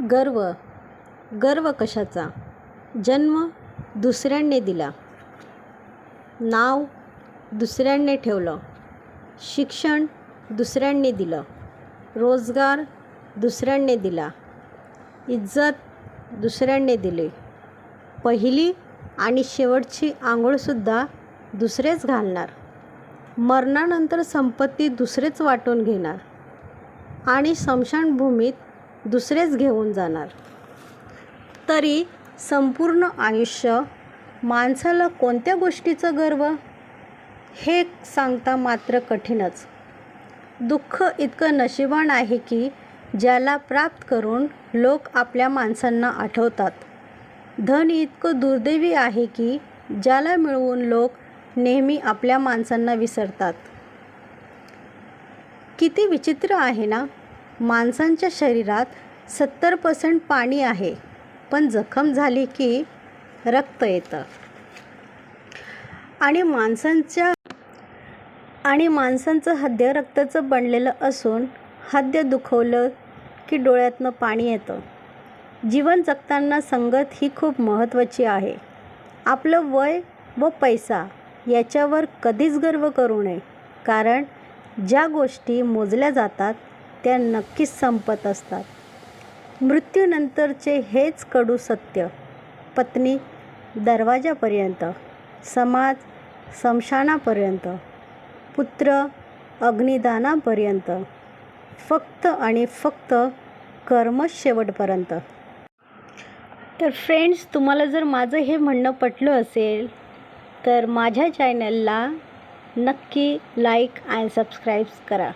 गर्व. गर्व कशाचा? जन्म दुसऱ्यांनी दिला. नाव दुसऱ्यांनी ठेवलं. शिक्षण दुसऱ्यांनी दिलं. रोजगार दुसऱ्यांनी दिला. इज्जत दुसऱ्यांनी दिली. पहिली आणि शेवटची आंघोळसुद्धा दुसरेच घालणार. मरणानंतर संपत्ती दुसरेच वाटून घेणार. आणि स्मशानभूमीत दुसरेच घेऊन जाणार. तरी संपूर्ण आयुष्य माणसाला कोणत्या गोष्टीचं गर्व? हे सांगता मात्र कठीणच. दुःख इतकं नशिबान आहे की ज्याला प्राप्त करून लोक आपल्या माणसांना आठवतात. धन इतकं दुर्दैवी आहे की ज्याला मिळवून लोक नेहमी आपल्या माणसांना विसरतात. किती विचित्र आहे ना? माणसांच्या शरीरात सत्तर पर्सेंट पाणी आहे पण जखम झाली की रक्त येतं. आणि माणसांच्या आणि माणसांचं हद्य रक्ताचं बनलेलं असून हद्य दुखवलं की डोळ्यातनं पाणी येतं. जीवन जगताना संगत ही खूप महत्त्वाची आहे. आपलं वय व पैसा याच्यावर कधीच गर्व करू नये कारण ज्या गोष्टी मोजल्या जातात त्या नक्कीच संपत असतात. मृत्यूनंतरचे हेच कडू सत्य. पत्नी दरवाजापर्यंत समाज समशानापर्यंत पुत्र अग्निदानापर्यंत फक्त आणि फक्त कर्म शेवटपर्यंत. तर फ्रेंड्स तुम्हाला जर माझं हे म्हणणं पटलं असेल तर माझ्या चॅनलला नक्की लाईक अँड सबस्क्राईब करा.